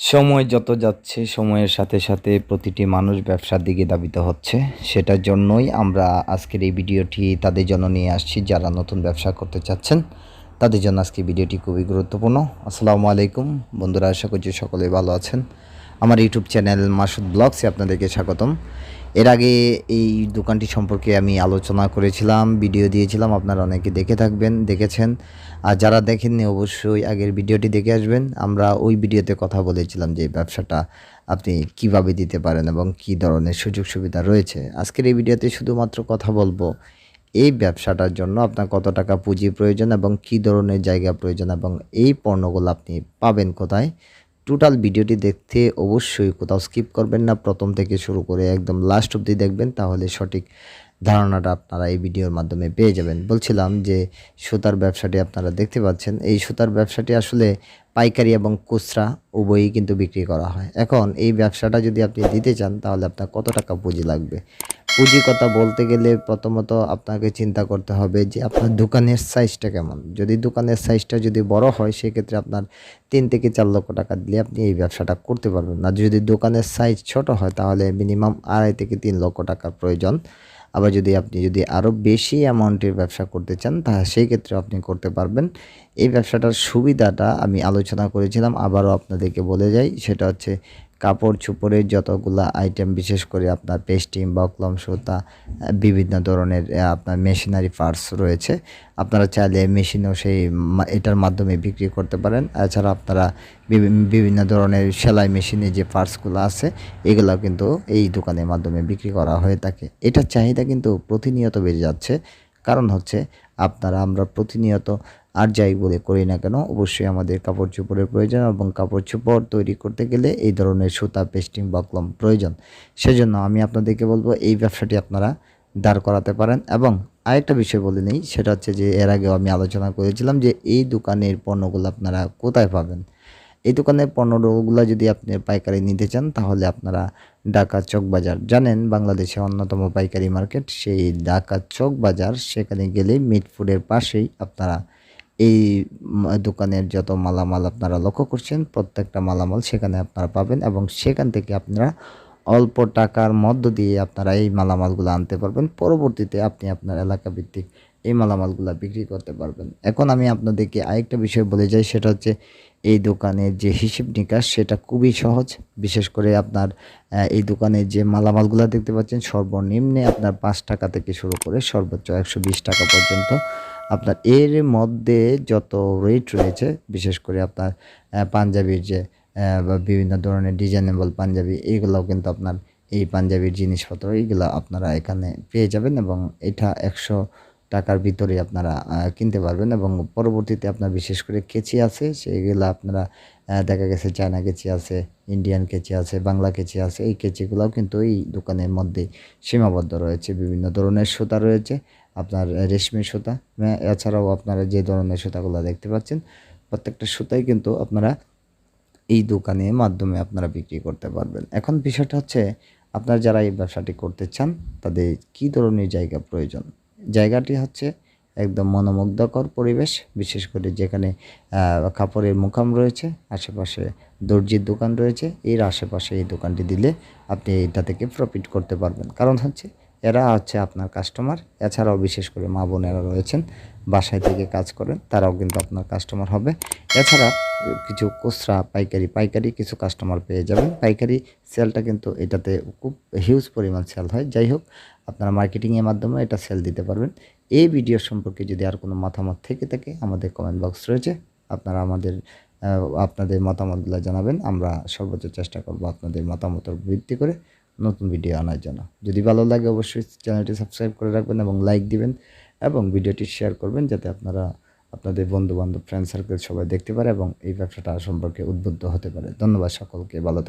সময় যত যাচ্ছে, সময়ের সাথে সাথে প্রতিটি মানুষ ব্যবসার দিকে দাবিত হচ্ছে। সেটার জন্যই আমরা আজকের এই ভিডিওটি তাদের জন্য নিয়ে আসছি। যারা নতুন ব্যবসা করতে চাচ্ছেন, তাদের জন্য আজকে ভিডিওটি খুবই গুরুত্বপূর্ণ। আসসালামু আলাইকুম। বন্ধুরা, আশা করছি সকলে ভালো আছেন। আমার ইউটিউব চ্যানেল মাসুদ ব্লগসে আপনাদেরকে স্বাগতম। এর আগে এই দোকানটি সম্পর্কে আমি আলোচনা করেছিলাম, ভিডিও দিয়েছিলাম, আপনারা অনেকে দেখে থাকবেন, দেখেছেন। আর যারা দেখেননি, অবশ্যই আগের ভিডিওটি দেখে আসবেন। আমরা ওই ভিডিওতে কথা বলেছিলাম যে ব্যবসাটা আপনি কীভাবে দিতে পারেন এবং কি ধরনের সুযোগ সুবিধা রয়েছে। আজকের এই ভিডিওতে শুধুমাত্র কথা বলব এই ব্যবসাটার জন্য, আপনার কত টাকা পুঁজি প্রয়োজন এবং কি ধরনের জায়গা প্রয়োজন এবং এই পণ্যগুলো আপনি পাবেন কোথায়। টোটাল ভিডিওটি দেখতে অবশ্যই কোথাও স্কিপ করবেন না। প্রথম থেকে শুরু করে একদম লাস্ট অবধি দেখবেন, তাহলে সঠিক ধারণাটা আপনারা এই ভিডিওর মাধ্যমে পেয়ে যাবেন। বলছিলাম যে সুতার ব্যবসাটি আপনারা দেখতে পাচ্ছেন। এই সুতার ব্যবসাটি আসলে পাইকারি এবং খুচরা উভয়ই কিন্তু বিক্রি করা হয়। এখন এই ব্যবসাটা যদি আপনি দিতে চান, তাহলে আপনার কত টাকা পুঁজি লাগবে? পুঁজি কথা বলতে গেলে প্রথমত আপনাকে চিন্তা করতে হবে যে আপনার দোকানের সাইজটা কেমন। যদি দোকানের সাইজটা যদি বড় হয়, সেক্ষেত্রে আপনার তিন থেকে চার লক্ষ টাকা দিলে আপনি এই ব্যবসাটা করতে পারবেন না। যদি দোকানের সাইজ ছোট হয়, তাহলে মিনিমাম আড়াই থেকে তিন লক্ষ টাকার প্রয়োজন। আবার যদি আপনি যদি আরও বেশি অ্যামাউন্টের ব্যবসা করতে চান তাহলে সেই ক্ষেত্রে আপনি করতে পারবেন। এই ব্যবসাটার সুবিধাটা আমি আলোচনা করেছিলাম, আবারও আপনাদেরকে বলে যাই। সেটা হচ্ছে কাপড় চোপড়ের যতগুলো আইটেম বিশেষ করে আপনার পেস্টিং বকলম, সুতা, বিভিন্ন ধরনের আপনার মেশিনারি পার্টস রয়েছে। আপনারা চাইলে মেশিনেও সেই এটার মাধ্যমে বিক্রি করতে পারেন। এছাড়া আপনারা বিভি- বিভিন্ন ধরনের সেলাই মেশিনে যে পার্টসগুলো আছে এগুলো কিন্তু এই দোকানের মাধ্যমে বিক্রি করা হয়ে থাকে। এটার চাহিদা কিন্তু প্রতিনিয়ত বেড়ে যাচ্ছে। কারণ হচ্ছে, আপনারা, আমরা প্রতিনিয়ত আর যাই বলে করি না কেন, অবশ্যই আমাদের কাপড় চোপড়ের প্রয়োজন এবং কাপড় চোপড় তৈরি করতে গেলে এই ধরনের সুতা, পেস্টিং বকলম প্রয়োজন। সেজন্য আমি আপনাদেরকে বলব, এই ব্যবসাটি আপনারা দাঁড় করাতে পারেন এবং আরেকটা বিষয় বলে নেই, সেটা হচ্ছে যে এর আগেও আমি আলোচনা করেছিলাম যে এই দোকানের পণ্যগুলো আপনারা কোথায় পাবেন। এই দোকানের পণ্যগুলো যদি আপনি পাইকারি নিতে চান, তাহলে আপনারা ঢাকা চক বাজার জানেন, বাংলাদেশের অন্যতম পাইকারি মার্কেট। সেই ঢাকা চক বাজার, সেখানে গেলে মিটফুডের পাশেই আপনারা এই দোকানের যত মালামাল আপনারা লক্ষ্য করছেন, প্রত্যেকটা মালামাল সেখানে আপনারা পাবেন এবং সেখান থেকে আপনারা অল্প টাকার মধ্য দিয়ে আপনারা এই মালামালগুলো আনতে পারবেন। পরবর্তীতে আপনি আপনার এলাকা ভিত্তিক এই মালামালগুলো বিক্রি করতে পারবেন। এখন আমি আপনাদেরকে আরেকটা বিষয় বলে যাই, সেটা হচ্ছে এই দোকানের যে হিসেব নিকাশ, সেটা খুবই সহজ। বিশেষ করে আপনার এই দোকানের যে মালামালগুলো দেখতে পাচ্ছেন, সর্বনিম্নে আপনার পাঁচ টাকা থেকে শুরু করে সর্বোচ্চ একশো বিশ টাকা পর্যন্ত আপনার এর মধ্যে যত রেট রয়েছে, বিশেষ করে আপনার পাঞ্জাবির যে বা বিভিন্ন ধরনের ডিজাইনেবল পাঞ্জাবি এইগুলোও কিন্তু আপনার এই পাঞ্জাবির জিনিসপত্র এইগুলো আপনারা এখানে পেয়ে যাবেন এবং এটা একশো টাকার ভিতরে আপনারা কিনতে পারবেন এবং পরবর্তীতে আপনার বিশেষ করে কেচি আছে সেইগুলো আপনারা দেখা গেছে চায়না কেচি আছে, ইন্ডিয়ান কেচি আছে, বাংলা কেচি আছে, এই কেচিগুলোও কিন্তু এই দোকানের মধ্যে সীমাবদ্ধ রয়েছে, বিভিন্ন ধরনের সুতা রয়েছে আপনার রেশমি সুতা এছাড়াও আপনারা যে ধরনের সুতাগুলো দেখতে পাচ্ছেন, প্রত্যেকটা সুতাই কিন্তু আপনারা এই দোকানের মাধ্যমে আপনারা বিক্রি করতে পারবেন। এখন বিষয়টা হচ্ছে, আপনারা যারা এই ব্যবসাটি করতে চান, তাদের কী ধরনের জায়গা প্রয়োজন? জায়গাটি হচ্ছে একদম মনোমুগ্ধকর পরিবেশ, বিশেষ করে যেখানে কাপড়ের মুকাম রয়েছে, আশেপাশে দর্জির দোকান রয়েছে, এর আশেপাশে এই দোকানটি দিলে আপনি এটা থেকে প্রফিট করতে পারবেন। কারণ হচ্ছে এরা হচ্ছে আপনার কাস্টমার এছাড়াও বিশেষ করে মা বোনেরা রয়েছেন, বাসায় থেকে কাজ করেন, তারাও কিন্তু আপনার কাস্টমার হবে। এছাড়া কিছু খুচরা, পাইকারি পাইকারি কিছু কাস্টমার পেয়ে যাবেন। পাইকারি সেলটা কিন্তু এটাতে খুব হিউজ পরিমাণ সেল হয়। যাই হোক, আপনারা মার্কেটিংয়ের মাধ্যমে এটা সেল দিতে পারবেন। এই ভিডিও সম্পর্কে যদি আর কোনো মতামত থেকে থাকে, আমাদের কমেন্ট বক্স রয়েছে। আপনারা আমাদের আপনাদের মতামতগুলো জানাবেন। আমরা সর্বোচ্চ চেষ্টা করব আপনাদের মতামতের ভিত্তি করে নতুন ভিডিও আনার জন্য। যদি ভালো লাগে অবশ্যই চ্যানেলটি সাবস্ক্রাইব করে রাখবেন এবং লাইক দিবেন এবং ভিডিওটি শেয়ার করবেন যাতে আপনারা আপনাদের বন্ধু বান্ধব ফ্রেন্ড সার্কেল সবাই দেখতে পারে এবং এই ব্যবসাটা সম্পর্কে উদ্বুদ্ধ হতে পারে। ধন্যবাদ সকলকে, ভালো